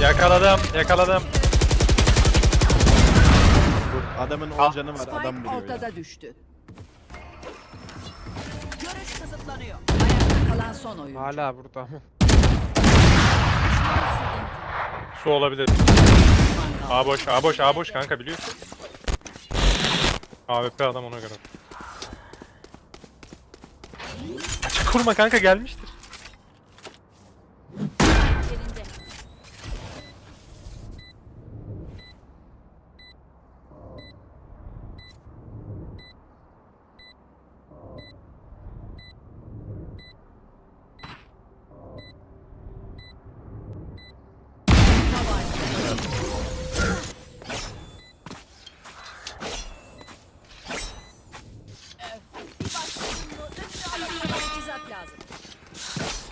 Yakaladım, yakaladım. Bu adamın 10 canı var adam Spike vuruyor ya. ortada düştü. Görüş kısıtlanıyor. Ayakta kalan son oyuncu. Hala burada ama. Su olabilir. A boş, A boş, A boş kanka biliyorsun. AWP adam ona göre. Açık kurma kanka gelmiştir.